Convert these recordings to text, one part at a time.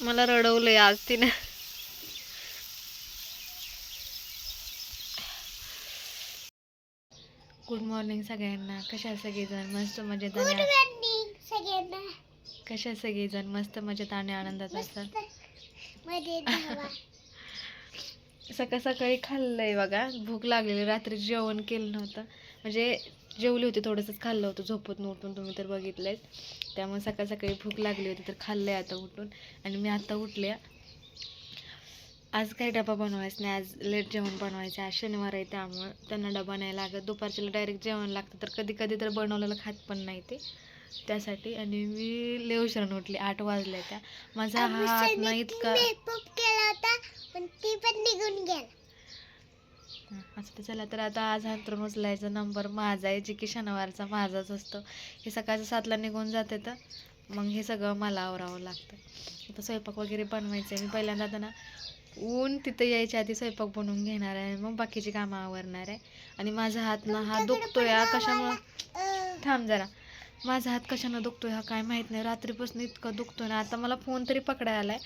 मला रडवलंय आज तिने. गुड मॉर्निंग सगळ्यांना. कशा सगळेजण? मस्त मजेत गुड आणि मॉर्निंग सगळ्यांना. कशा सगळेजण? मस्त मजेत आणि आनंदात असतात? मध्ये धावा. सकाळ सकाळी खाल्लंय बघा. भूक लागलेली. रात्री जेवण केलं नव्हतं. म्हणजे जेवली होती थोडंसंच खाल्लं होतं. झोपत उठून तुम्ही तर बघितलंय त्यामुळे सकाळ सकाळी भूक लागली होती तर खाल्लंय आता उठून. आणि मी आता उठले. आज काही डबा बनवायचा नाही आज लेट जेवण बनवायचं आहे. आज शनिवार आहे त्यामुळं त्यांना डबा नाही लागत. दुपारच्याला डायरेक्ट जेवण लागतं तर कधी कधी तर बनवलेलं खात पण नाही ते. त्यासाठी आणि मी लय उशिरानं उठली आठ वाजल्या त्या. माझा हात सनी ना ती इतका पण ती पण निघून गेला. असं ते चला तर आता आज अंतरून उचलायचा नंबर माझा आहे जे की शनिवारचा माझाच असतो. हे सकाळचं सातला निघून जाते तर मग हे सगळं मला आवरावं लागतं. आता स्वयंपाक वगैरे बनवायचं आहे मी पहिल्यांदा आता ना ऊन तिथं यायच्या आधी स्वयंपाक बनवून घेणार आहे. मग बाकीची कामं आवरणार आहे. आणि माझा हात ना हा दुखतोय हा कशामुळं? थांब जरा. माझा हात कशानं दुखतोय हा काय माहीत नाही. रात्रीपासून इतका दुखतोय ना. आता मला फोन तरी पकडायला आलाय.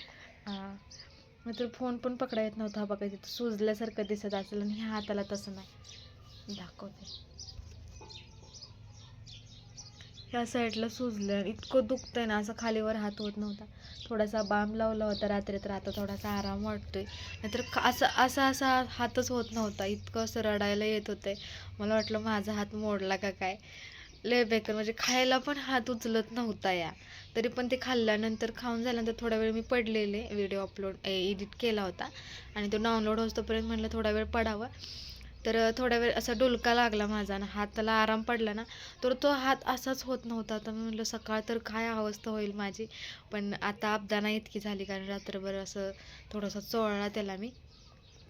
हा. तर फोन पण पकडा येत नव्हता बघा तिथं सुजल्यासारखं दिसत असेल आणि ह्या हाताला तसं नाही. दाखवते. ह्या साईडला सुजलं. इतकं दुखतंय ना असं खालीवर हात होत नव्हता. थोडासा बाम लावला होता रात्री तर आता थोडासा आराम वाटतोय. नाहीतर असा असं असा असा हातच होत नव्हता. इतकं असं रडायला येत होतंय. मला वाटलं माझा हात मोडला का काय? लय बेकार. म्हणजे खायला पण हात उचलत नव्हता या. तरी पण ते खाल्ल्यानंतर खाऊन झाल्यानंतर थोडा वेळ मी पडलेले. व्हिडिओ अपलोड एडिट केला होता. आणि तो डाउनलोड होतोपर्यंत म्हणलं थोडा वेळ पडावा. तर थोडा वेळ असा डुलका लागला माझा आणि हाताला आराम पडला ना तर तो हात असाच होत नव्हता. तर मी म्हटलं सकाळ तर काय अवस्था होईल माझी. पण आता आपदाना इतकी झाली कारण रात्रभर असं थोडासा चोळला त्याला मी.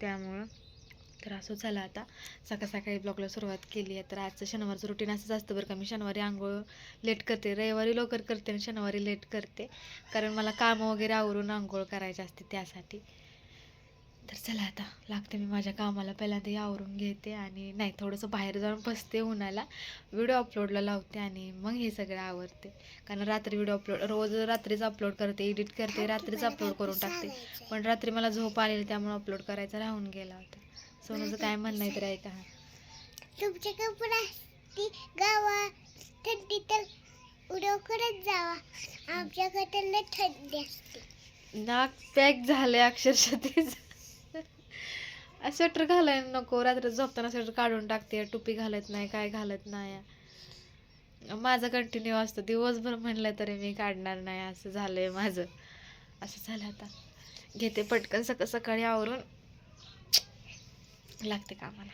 त्यामुळं तर असं झालं आता. सकाळ सकाळी ब्लॉगला सुरुवात केली आहे. तर आजचं शनिवारचं रुटीन असंच असतं बरं का. मी शनिवारी आंघोळ लेट करते. रविवारी लवकर करते आणि शनिवारी लेट करते. कारण मला कामं वगैरे आवरून आंघोळ करायची असते त्यासाठी. तर चला आता लागते मी माझ्या कामाला. पहिल्यांदा आवरून घेते आणि नाही थोडंसं बाहेर जाऊन बसते उन्हाला. व्हिडिओ अपलोडला लावते आणि मग हे सगळं आवडते कारण रात्री व्हिडिओ अपलोड रोज रात्रीच अपलोड करते एडिट करते रात्रीच अपलोड करून टाकते. पण रात्री मला झोप आलेली त्यामुळे अपलोड करायचा राहून गेला होता. सोनूचं काय म्हणणं आहे तर ऐका. तुमच्याकडे पण असती गावा थंडी तर उडव करत जावा. आमच्याकडे तर लय थंडी असते. नाक पॅक झाले अक्षरशः तेच. स्वेटर घालायला नको रात्री झोपताना स्वेटर काढून टाकते टोपी घालत नाही काय घालत नाही. माझं कंटिन्यू असतं. दिवसभर म्हणलं तरी मी काढणार नाही असं झालंय माझं. असं झालं आता. घेते पटकन सकाळ सकाळी आवरून. लागते कामाला.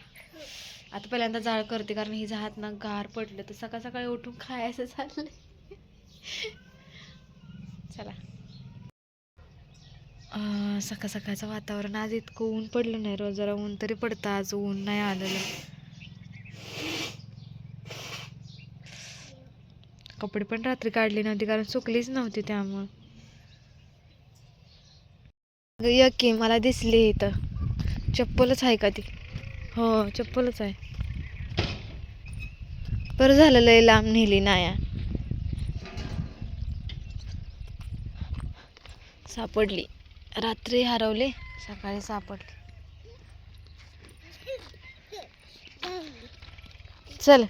आता पहिल्यांदा जाळ करते कारण ही हात ना गार पडलं तर सकाळ सकाळी उठून खायचं चाललंय. चला. सकाळ सकाळचं वातावरण आज इतकं ऊन पडलं नाही रोज जरा ऊन तरी पडतं आज ऊन नाही आलेलं. कपडे पण रात्री काढले नव्हती कारण सुकलीच नव्हती त्यामुळं. यकी मला दिसली इथं. चप्पलच आहे का ती? हो चप्पलच आहे. बरं झालं लय लांब नेली नाया सापडली. रात्री हरवले सकाळी सापडली. चल.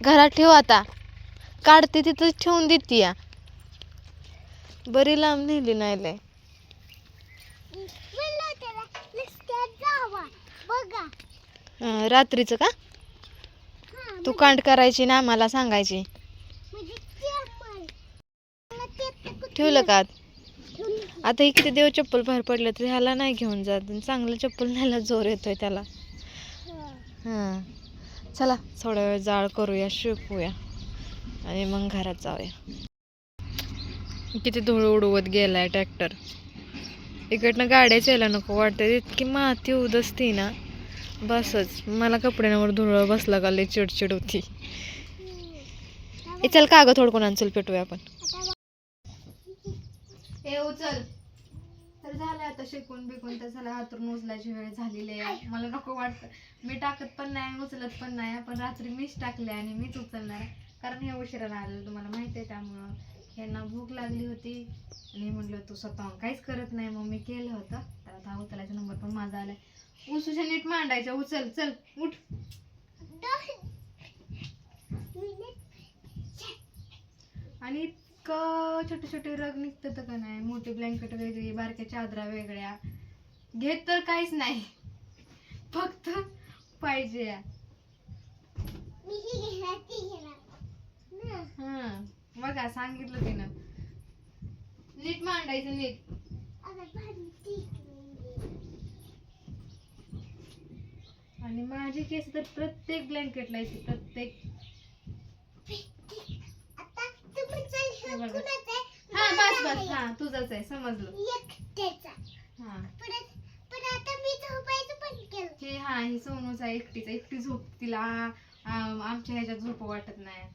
घरात ठेव आता. काढते तिथंच ठेवून देते या. बरी लांब नेली नाही लय म्हणलं त्याला रस्त्यात जावा बघा. अं, रात्रीचं का? हा तू कांड करायची ना आम्हाला सांगायची. म्हणजे. मला ते ठेवलं का? आता? हे किती दिवस चप्पल बाहेर पडलं तर ह्याला नाही घेऊन जात. चांगलं चप्पल न्यायला जोर येतोय त्याला. हा. हां. चला थोडा वेळ जाळ करूया शिकूया. आणि मग घरात जाऊया. किती धूळ उडवत गेलाय ट्रॅक्टर. इकडनं गाड्याच यायला नको वाटतं. इतकी माती उदसती ना. बसच. मला कपड्यांवर धुरळ बसला का लय चिडचिड होती. ए चल का अगं थोडं कोणाला चल पेटूया आपण. ए उचल. तर झालं आता शिकून बिकून तर झालं हातरून उचलायची वेळ झालेली आहे. मला नको वाटतं. मी टाकत पण नाही उचलत पण नाही पण रात्री मीच टाकले आणि मीच उचलणार. कारण हे उशिरा आलेलं तुम्हाला माहिती आहे त्यामुळं ह्यांना भूक लागली होती. आणि म्हटलं तू स्वतः काहीच करत नाही. मग मी केलं होतं. तर आता हा उचलायचा नंबर पण माझा आलाय. उसूच्या नीट मांडायच्या. उचल चल उठ. आणि इतकं छोटे छोटे रग निघतात का नाही. मोठे ब्लँकेट वेगळी बारक्या चादरा वेगळ्या. घेत तर काहीच नाही. फक्त पाहिजे. या. बघा सांगितलं तिनं. नीट मांडायचं नीट. आणि माझी केस तर प्रत्येक ब्लँकेटला येते प्रत्येक. हे. हा बस बस. हा तुझंच आहे समजलं. हा. हे हा ही सोनूचा एकटीचा एकटी झोप तिला आमच्या ह्याच्यात झोप वाटत नाही.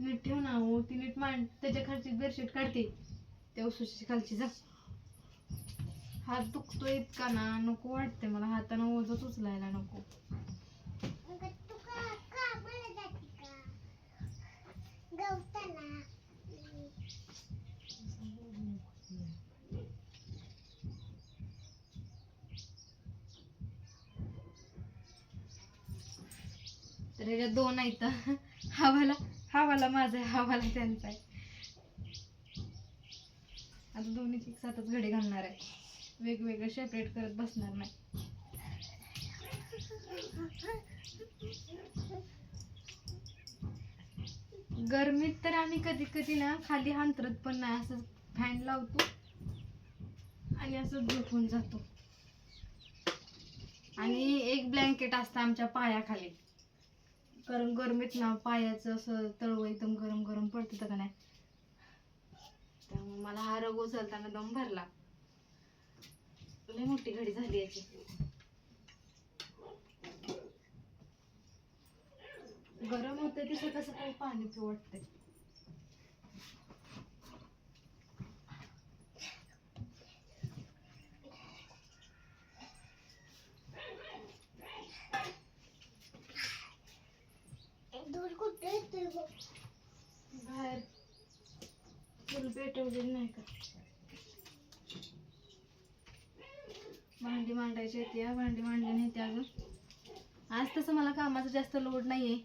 नीट ठेव ना हो ती नीट मांड. त्याच्या खालची बेडशीट काढते. त्या उसुशी खालची जा. हात दुखतोय इतका ना नको वाटते मला. हातानं ओझच उचलायला नको. तर ह्याच्यात दोन आहेत. हवाला वाला माझा आहे हवाला त्यांचा आहे. आता दोन्ही एक सातच घडे घालणार आहे. वेगवेगळे सेपरेट करत बसणार नाही. गरमीत तर आम्ही कधी कधी ना खाली हांतरत पण नाही असं फॅन लावतो आणि असं झोपून जातो. आणि एक ब्लँकेट असतं आमच्या पायाखाली. कारण गरमीत ना पायाचं असं तळवं एकदम गरम गरम पडतं का नाही? त्यामुळे मला हा रग उचलताना दम भरला. लय मोठी घडी झाली याची. गरम होतं ते कसं काही पाणी पिऊ बाहेर. तुला पेटवलेली नाही का? भांडी मांडायची होती हा, भांडी मांडली नाही ते अजून. आज तसं मला कामाचा जास्त लोड नाहीये.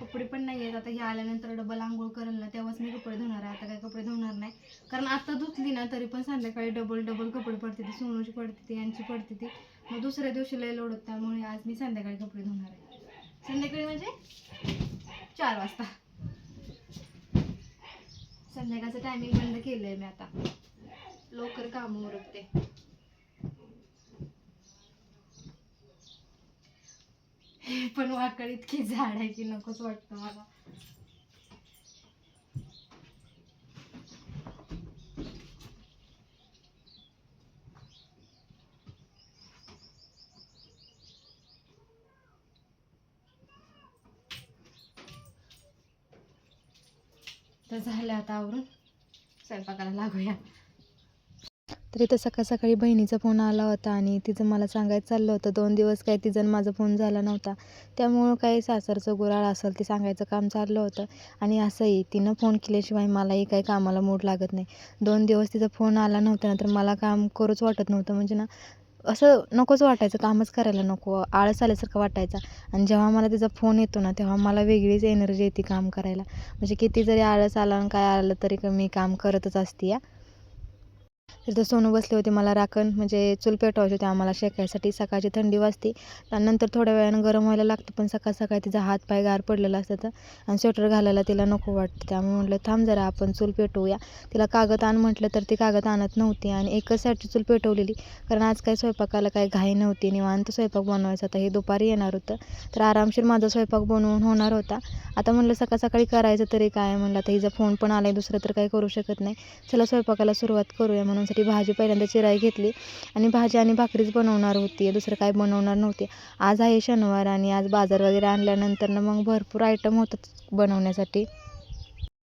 कपडे पण नाही आहेत आता हे आल्यानंतर डबल आंघोळ करेल ना तेव्हाच मी कपडे धुणार आहे. आता काय कपडे धुणार नाही. कारण आता धुतली ना तरी पण संध्याकाळी डबल डबल कपडे पडते ती. सोनूची पडते ती यांची पडते ती. मग दुसऱ्या दिवशी लय लोड होत. त्यामुळे आज मी संध्याकाळी कपडे धुणार आहे. संध्याकाळी म्हणजे चार वाजता. संध्याकाळचं टायमिंग बंद केलंय मी आता. लवकर काम उरकते. पण वाकड इतकी झाड आहे की नकोच वाटतं मला. तर झालं आता आवरून. स्वयंपाकाला लागूया. तर इथं सकाळ सकाळी बहिणीचा फोन आला होता आणि तिचं मला सांगायचं चाललं होतं. दोन दिवस काय तिचं माझा फोन झाला नव्हता. त्यामुळं काही सासरचं गुराळ असेल ते सांगायचं काम चाललं होतं. आणि असंही तिनं फोन केल्याशिवाय मलाही काही कामाला मूड लागत नाही. दोन दिवस तिचा फोन आला नव्हता ना तर मला काम करूच वाटत नव्हतं. म्हणजे ना असं नकोच वाटायचं कामच करायला नको. आळस आल्यासारखं वाटायचा. आणि जेव्हा मला त्याचा फोन येतो ना तेव्हा मला वेगळीच एनर्जी येते काम करायला. म्हणजे किती जरी आळस आला आणि काय आलं तरी का मी काम करतच असते या तिथं सोनू बसले होते मला राखण म्हणजे चूल पेटवायची होती आम्हाला शेकायसाठी. सकाळची थंडी वाजते त्यानंतर थोड्या वेळानं गरम व्हायला लागतं पण सकाळ सकाळी तिचा हात पाय गार पडलेला असतं आणि स्वेटर घालायला तिला नको वाटतं. त्यामुळे म्हटलं थांब जरा आपण चूल पेटवूया. तिला कागद आण म्हटलं तर ती कागद आणत नव्हती आणि एकच साईडची चूल पेटवलेली कारण आज काय स्वयंपाकाला काही घाई नव्हती. निवांत स्वयंपाक बनवायचा होता. हे दुपारी येणार होतं. तर आरामशीर माझा स्वयंपाक बनवून होणार होता. आता म्हणलं सकाळ सकाळी करायचं तरी काय? म्हणलं आता हिचा फोन पण आला आहे दुसरं तर काही करू शकत नाही. चला स्वयंपाकाला सुरुवात करूया म्हणून साठी भाजी पहिल्यांदा चिराई घेतली आणि भाजी आणि भाकरीच बनवणार होती. दुसरं काय बनवणार नव्हती. आज आहे शनिवार आणि आज बाजार वगैरे आणल्यानंतर मग भरपूर आयटम होतात बनवण्यासाठी.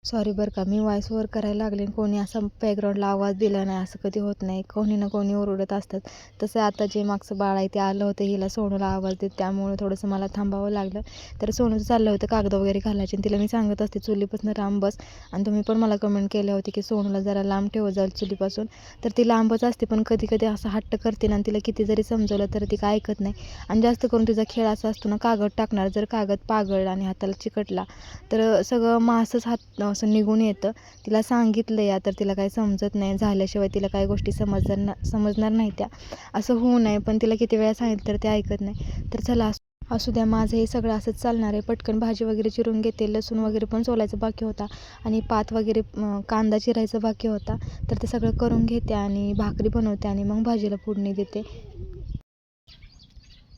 सॉरी बरं का मी वॉईस ओवर करायला लागले आणि कोणी असा बॅकग्राऊंडला आवाज दिला नाही असं कधी होत नाही. कोणी ना कोणी ओरडत असतात. तसं आता जे मागचं बाळ आहे ते आलं होतं हिला सोनूला आवाज देत त्यामुळे थोडंसं मला थांबावं लागलं. तर सोनूचं चाललं होतं कागद वगैरे घालायचे आणि तिला मी सांगत असते चुलीपासून लांब बस. आणि तुम्ही पण मला कमेंट केले होते की सोनूला जरा लांब ठेवत जाईल चुलीपासून. तर ती लांबच असते पण कधी कधी असं हट्ट करते ना तिला किती जरी समजवलं तर ती काय ऐकत नाही. आणि जास्त करून तिचा खेळ असा असतो ना कागद टाकणार जर कागद पागळला आणि हाताला चिकटला तर सगळं मासच हात असं निघून येतं. तिला सांगितलं या तर तिला काही समजत नाही. झाल्याशिवाय तिला काही गोष्टी समजणार ना समजणार नाही त्या. असं होऊ नये पण तिला किती वेळा सांगितलं तर ते ऐकत नाही. तर चला असू- असू द्या माझं हे सगळं असंच चालणार आहे. पटकन भाजी वगैरे चिरून घेते लसूण वगैरे पण सोलायचं बाकी होता. आणि पात वगैरे कांदा चिरायचं बाकी होता. तर ते सगळं करून घेते आणि भाकरी बनवते आणि मग भाजीला फोडणी देते.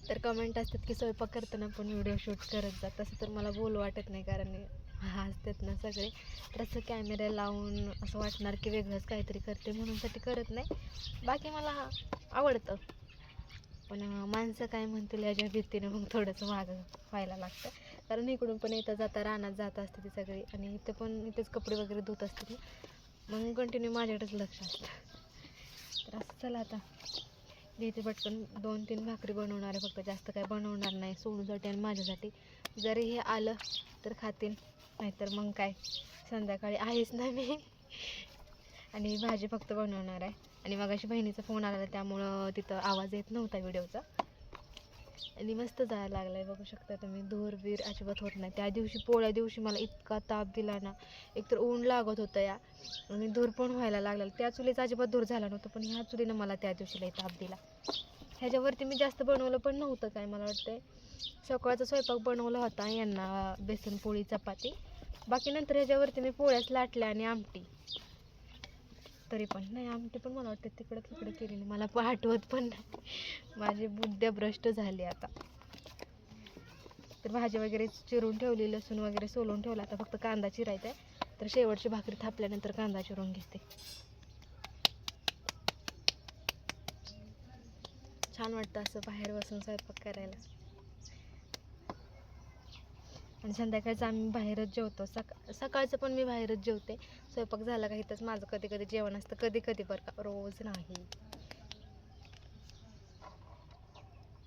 तर कमेंट असतात की स्वयंपाक करताना पण व्हिडिओ शूट करत जा. तसं तर मला बोलू वाटत नाही कारण हसतात ना सगळे. तर असं कॅमेरा लावून असं वाटणार की वेगळंच काहीतरी करते म्हणूनसाठी करत नाही. बाकी मला आवडतं. पण माणसं काय म्हणतील याच्या भीतीने मग थोडंसं मागं व्हायला लागतं. कारण इकडून पण इथं जाता रानात जात असते ती सगळी. आणि इथं पण इथेच कपडे वगैरे धुत असते ती. मग कंटिन्यू माझ्याकडेच लक्ष असतं. तर असं चला आता. इथे पटकन. दोन तीन भाकरी बनवणार आहे. फक्त जास्त काय बनवणार नाही. सोनूसाठी आणि माझ्यासाठी. जरी हे आलं तर खातील नाहीतर मग काय? संध्याकाळी आहेच ना मी. आणि भाजी फक्त बनवणार आहे. आणि मगाशी बहिणीचा फोन आला त्यामुळं तिथं आवाज येत नव्हता व्हिडिओचा. आणि मस्त जायला लागला आहे बघू शकता तुम्ही. धूर बीर अजिबात होत नाही. त्या दिवशी पोळ्या दिवशी मला इतका ताप दिला ना. एकतर ऊन लागत होतं या. आणि धूर पण व्हायला लागला. त्या चुलीचा अजिबात धूर झाला नव्हता पण ह्या चुलीनं मला त्या दिवशी ताप दिला. ह्याच्यावरती मी जास्त बनवलं पण नव्हतं काय मला वाटतंय. सकाळचा स्वयंपाक बनवला होता यांना बेसन पोळी चपाती. बाकी नंतर ह्याच्यावरती मी पोळ्याच लाटल्या आणि आमटी. तरी पण. नाही आमटी पण मला वाटतं तिकडं तिकडं केलेली. मला पण आठवत पण नाही. माझी बुद्ध्या भ्रष्ट झाली आता. तर भाजी वगैरे चिरून ठेवली लसूण वगैरे सोलून ठेवला. आता फक्त कांदा चिरायचा आहे. तर शेवटची भाकरी थापल्यानंतर कांदा चिरून घेते. छान वाटतं असं बाहेर बसून स्वयंपाक करायला. आणि संध्याकाळचं आम्ही बाहेरच जेवतो. सका सकाळचं पण मी बाहेरच जेवते. स्वयंपाक झाला का इथंच माझं कधी कधी जेवण असतं. कधी कधी बरं का रोज नाही.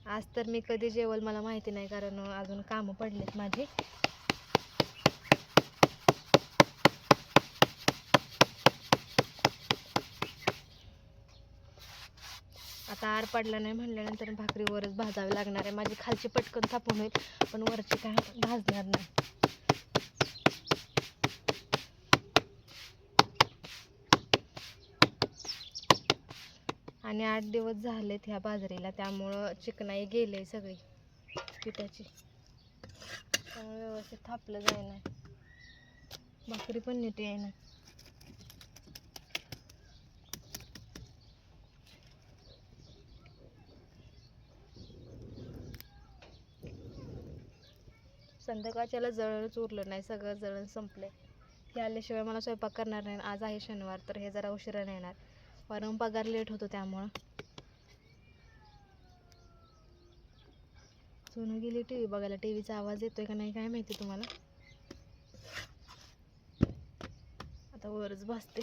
आज तर मी कधी जेवल मला माहिती नाही कारण अजून कामं पडलेत माझी. आता आर पडला नाही म्हणल्यानंतर भाकरी वरच लागणार आहे. माझी खालची पटकन थापून होईल पण वरची काय भाजणार नाही. आणि आठ दिवस झालेत ह्या बाजरीला त्यामुळं चिकनाई गेले सगळी पिठाची. त्यामुळे व्यवस्थित थापलं जाईना. भाकरी पण नीट येईना संध्याकाळच्याला जळणच उरलं नाही सगळं जळण संपलं हे आल्याशिवाय मला स्वयंपाक करणार नाही आज आहे शनिवार तर हे जरा उशिरा येणार. वरून पगार लेट होतो त्यामुळं. सोनू गेली टी व्ही बघायला. टी व्हीचा आवाज येतोय का नाही काय माहिती तुम्हाला? आता वरच बसते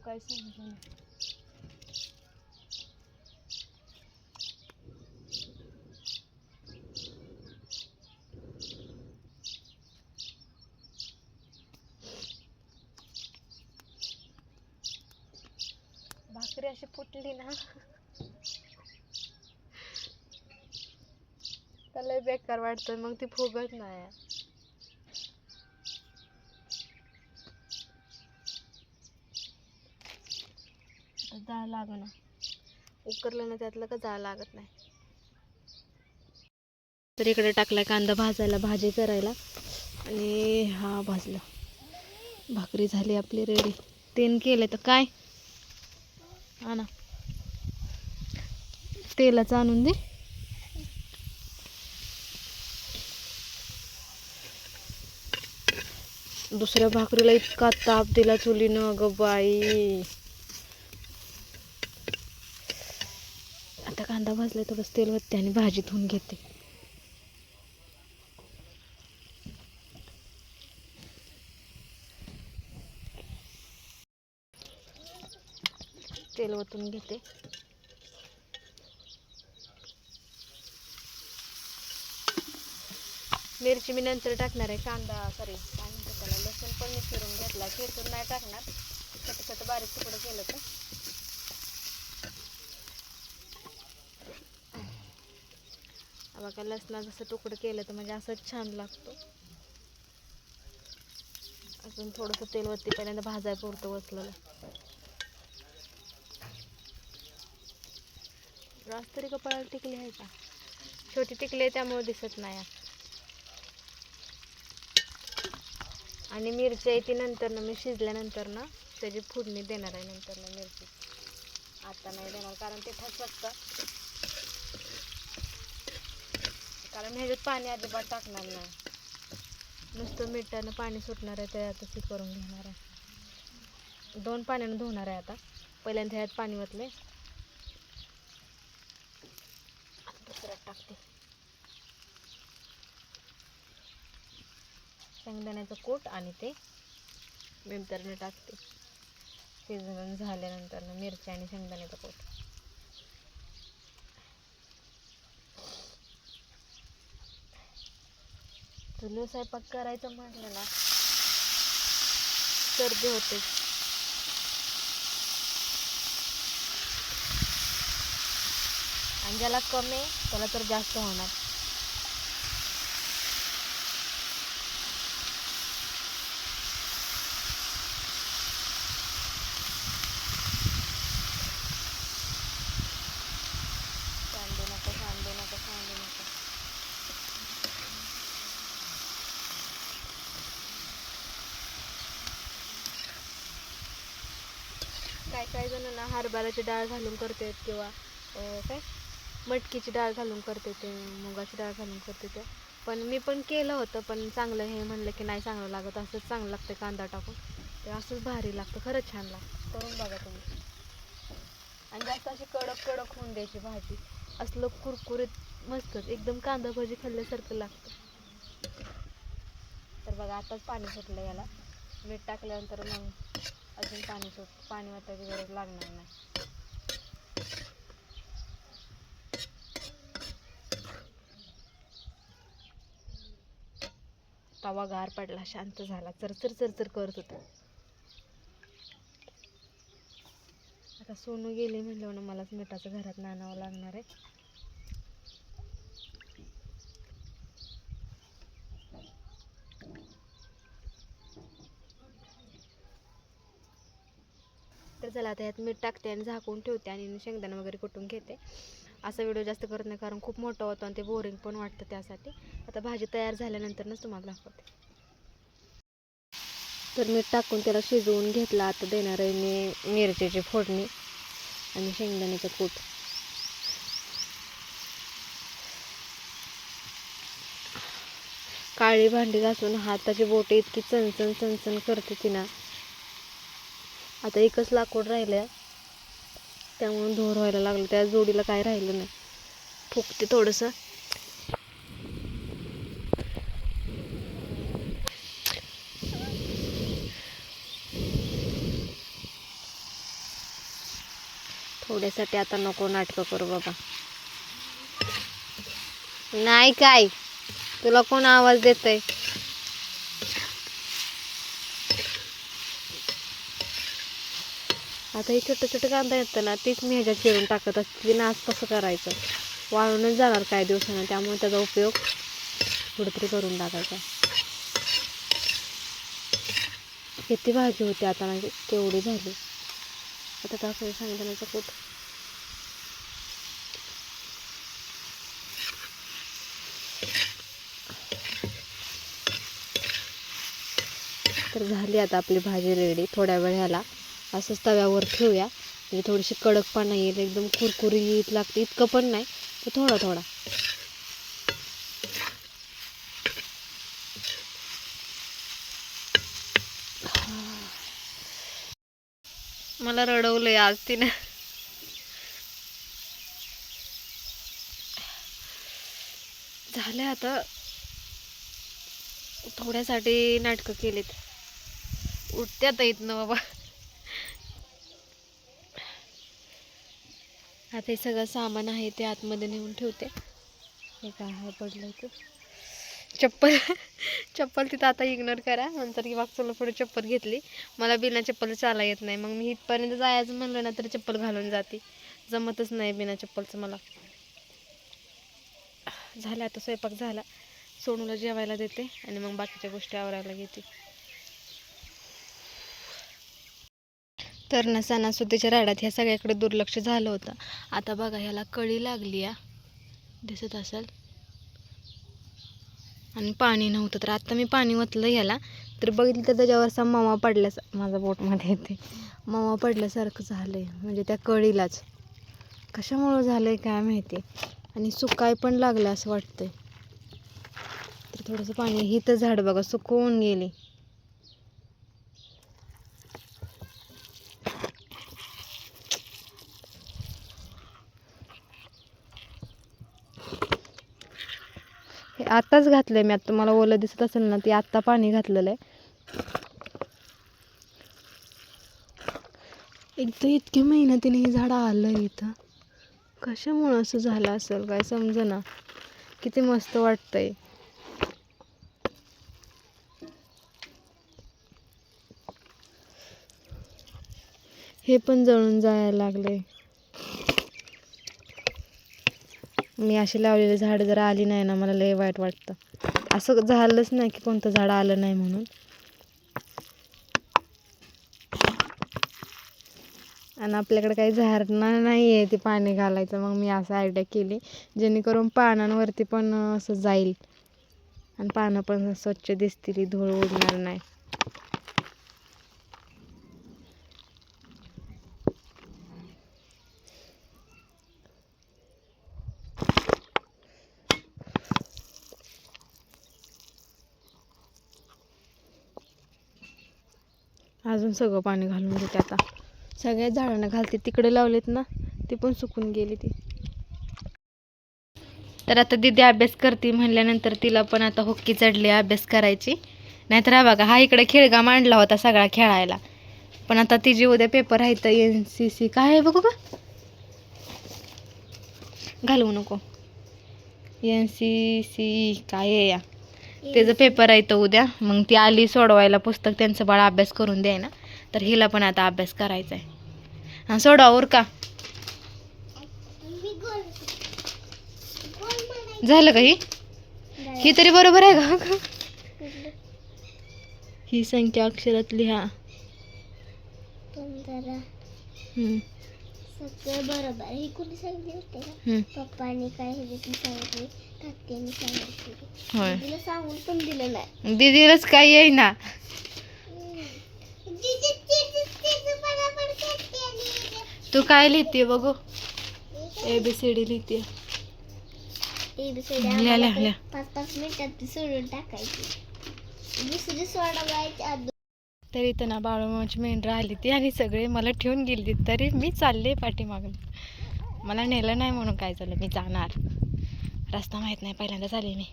काय समजून भाकरी अशी फुटली ना. त्याला बेकार वाटतं मग ती फुगत नाही. जाळ लाग ना. उकरलं ना त्यातलं का जाळ लागत नाही. तर इकडे टाकला कांदा भाजायला भाजी करायला. आणि हा भाजला. भाकरी झाली आपली रेडी तेन केले तर काय? हा ना. तेलाचं आणून दे. दुसऱ्या भाकरीला इतका ताप दिला चुलीनं ग बाई आता कांदा भाजलाय थोडंसं तेल वरते आणि भाजी धुवून घेते. तेल ओतून घेते. मिरची मी नंतर टाकणार आहे कांदा सॉरी काय म्हणतो त्याला लसूण पण मी चिरून घेतला फिरतून नाही टाकणार. छोटं छोटं बारीक तुकडं केलं तर. बघा लसणाचं असं तुकडं केलं तर म्हणजे असंच छान लागतो. अजून थोडंसं तेल वरती पहिल्यांदा भाजाय पुरतं वचलेलं रास तरी कपाळाला टिकली आहे का? छोटी टिकली आहे त्यामुळे दिसत नाही आणि मिरची आहे ती नंतर ना मी शिजल्यानंतर ना त्याची फोडणी देणार आहे नंतर ना मिरची. आता नाही देणार कारण ते ठसकतं कारण ह्याच्यात पाणी अजिबात टाकणार नाही. नुसतं मिठानं पाणी सुटणार आहे त्यातच हे करून घेणार आहे. दोन पाण्यानं धुणार आहे आता. पहिल्यांदा ह्यात पाणी ओतले दुसऱ्यात टाकते. शेंगदाण्याचं कूट आणि ते नंतरनं टाकते. शिजवून झाल्यानंतर मिरची आणि शेंगदाण्याचं कूट. चुलीवर स्वयंपाक करायचं म्हटलं ना सर्दी होते. आणि ज्याला कमी आहे, त्याला तर जास्त होणार सांडू नका सांडू नका सांडू नका काय काय जण ना हरभऱ्याची डाळ घालून करते किंवा काय? मटकीची डाळ घालून करते ते मुगाची डाळ घालून करते ते. पण मी पण केलं होतं पण चांगलं हे म्हणलं की नाही चांगलं लागत असंच चांगलं लागतं कांदा टाकून. ते असंच भारी लागतं खरंच छान लागतं. करून बघा तुम्ही. आणि जास्त अशी कडक कडक होऊन द्यायची भाजी. असलं कुरकुरीत मस्तच एकदम कांदा भाजी खाल्ल्यासारखं लागतं. तर बघा आताच पाणी सुटलं याला. मीठ टाकल्यानंतर मग अजून पाणी सोड पाणी वाटायची गरज लागणार नाही. तवा गार पडला शांत झाला. चरचर चरचर करत होता. आता सोनू गेले म्हणलं ना मलाच मिठाचं घरात नाणावं लागणार आहे. चला आता ह्यात मीठ टाकते आणि झाकून ठेवते आणि शेंगदाणा वगैरे कुटून घेते. असा व्हिडिओ जास्त करत नाही कारण खूप मोठा होतो आणि ते बोरिंग पण वाटतं त्यासाठी. आता भाजी तयार झाल्यानंतरच तुम्हाला दाखवते. तर मीठ टाकून त्याला शिजवून घेतला. आता देणार आहे मी मिरचीची फोडणी आणि शेंगदाण्याचं कूट. काळी भांडी घासून हाताची बोटे इतकी चणचण चणचण करते ती ना. आता एकच लाकूड राहिलं त्यामुळे धोर व्हायला लागलं. त्या जोडीला काय राहिलं नाही. फुकते थोडंसं. थोड्यासाठी आता नको नाटकं करू बाबा. नाही काय? तुला कोण आवाज देतय? आता हे छोटं छोटं कांदा येतं ना तेच मी ह्याच्यात चिरून टाकत असते. ती नाच कसं करायचं? वाळूनच जाणार काही दिवसानं त्यामुळे त्याचा उपयोग कुठेतरी करून टाकायचा. किती भाजी होती आता माझी? केवढी झाली? आता टाकायचं सांगतानाचं कूट तर झाली आता आपली भाजी रेडी. थोड्या वेळ ह्याला असंच तव्यावर ठेवूया. म्हणजे थोडीशी कडक पाना येईल एकदम कुरकुरीत लागते. इतकं पण नाही तर थोडा थोडा. मला रडवलंय आज तिनं. झालं आता. थोड्यासाठी नाटकं केलीत. उठत्यात येत ना बाबा. आता हे सगळं सामान आहे ते आतमध्ये नेऊन ठेवते. हे काय आहे पडलं इथं चप्पल चप्पल तिथं आता इग्नोर करा. नंतर की वागचूला पुढे चप्पल घेतली. मला बिना चप्पल चाला येत नाही. मग मी इथपर्यंत जायचं म्हणलं ना तर चप्पल घालून जाते. जमतच नाही बिना चप्पलचं मला. झालं आता स्वयंपाक झाला. सोनूला जेवायला देते आणि मग बाकीच्या गोष्टी आवरायला घेते. तर ना सणासुदीच्या राड्यात ह्या सगळ्याकडे दुर्लक्ष झालं होतं. आता बघा ह्याला कळी लागली या दिसत असेल? आणि पाणी नव्हतं तर आत्ता मी पाणी ओतलं ह्याला. तर बघितलं तर त्याच्यावर असा मवा पडल्यास माझा बोटमध्ये येते. मवा पडल्यासारखं झालं आहे म्हणजे त्या कळीलाच. कशामुळं झालं आहे काय माहिती? आणि सुकाय पण लागलं असं वाटतंय. तर थोडंसं पाणी ही तर झाड बघा सुकवून गेली. आत्ताच आत्ताच घातलंय मी. आता तुम्हाला ओलं दिसत असेल ना ते आत्ता पाणी घातलेलं आहे. एकदा इतक्या मेहनतीने हे झाड आलं इथं. कशामुळं असं झालं असेल? काय समज ना किती मस्त वाटतंय. हे पण जळून जायला लागले मी अशी लावलेली झाड जर आली नाही ना मला लय वाईट वाटतं. असं झालंच नाही की कोणतं झाड आलं नाही म्हणून. आणि आपल्याकडे काही झाडणं नाही आहे ते पाणी घालायचं. मग मी असं आयडिया केली जेणेकरून पानांवरती पण असं जाईल. आणि पानं पण स्वच्छ दिसतील धूळ उडणार नाही. अजून सगळं पाणी घालून देते आता. सगळ्या झाडांना घालते. तिकडे लावलेत ना ती पण सुकून गेली ती. तर आता दिदी अभ्यास करते म्हणल्यानंतर तिला पण आता होक्की चढली अभ्यास करायची. नाहीतर हा बघा हा इकडे खेळगा मांडला होता सगळा खेळायला. पण आता तिची उद्या पेपर आहे तर एन सी सी काय आहे बघू का? घालवू नको. एन सी सी काय आहे या? त्याचं पेपर आहे तर उद्या. मग ती आली सोडवायला पुस्तक त्यांचं बाळ अभ्यास करून द्याय ना. तर हिला पण आता अभ्यास करायचा आहे. हां सोडावर का झालं का ही? ही तरी बरोबर आहे का? ही संख्या अक्षरात लिहा बरोबर. हे कोणी सांगितले. पप्पाने काय हे सांगितले? होय. तिला सांगून पण दिलं नाही. दीदीलाच काय येईना. तू काय लिहिते बघू? ए बी सी डी लिहिते. लिहा, लिहा, लिहा. पाच पाच मिनिटात सोडून टाकायची. दुसरी सोडवायची तरी इथं ना बाळूमाची मेंढरं आली ती आणि सगळे मला ठेवून गेली तरी मी चालले पाठीमागून मला नेलं नाही म्हणून काय झालं? मी जाणार. रस्ता माहीत नाही पहिल्यांदाच आले मी.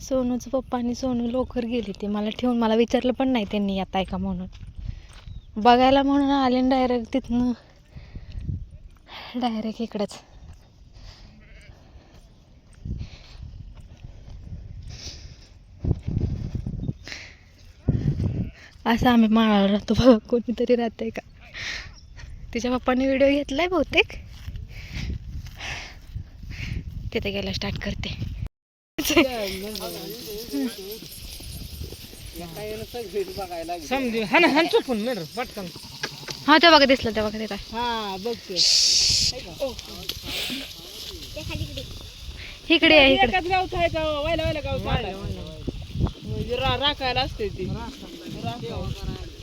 सोनूचं पप्पा आणि सोनू लवकर गेली ते. मला ठेवून मला विचारलं पण नाही त्यांनी आता आहे का म्हणून. बघायला म्हणून आले डायरेक्ट तिथनं डायरेक्ट इकडंच. असं आम्ही माळावर राहतो बघा कोणीतरी राहतंय का? तिच्या पप्पाने व्हिडिओ घेतलाय बहुतेक. तिथे गेला स्टार्ट करते. समजू हा ना हान चुकून मेर पटकन. हा ते बघा दिसलं ते बघा तिथं हा इकडे आहे इकडे. एकाच गावचं आहे का वायला वायला गावचं आहे. म्हणजे राखायला असते ती.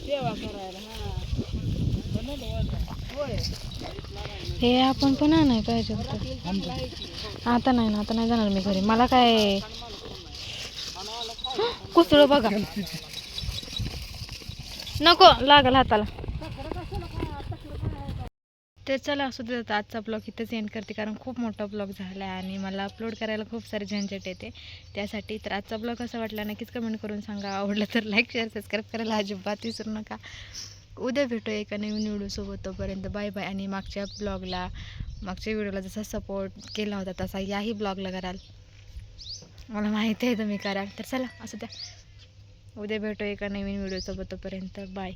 सेवा करायला हे आपण पण आणाय पाहिजे होतं. आता नाही ना आता नाही जाणार मी घरी. मला काय? कुसळ बघा. नको लागल हाताला. तर चला असू दे आजचा ब्लॉग इथंच एंड करते कारण खूप मोठा ब्लॉग झाला आहे आणि मला अपलोड करायला खूप सारे झंझट येते. त्यासाठी तर आजचा ब्लॉग असा वाटला नक्कीच कमेंट करून सांगा. आवडलं तर लाईक शेअर सबस्क्राईब करायला अजिबात विसरू नका. उद्या भेटू एका नवीन व्हिडिओसोबत तोपर्यंत बाय बाय आणि मागच्या ब्लॉगला मागच्या व्हिडिओला जसा सपोर्ट केला होता तसा याही ब्लॉगला कराल. मला माहिती आहे तुम्ही कराल. तर चला असू द्या. उद्या भेटू एका नवीन व्हिडिओसोबत तोपर्यंत. बाय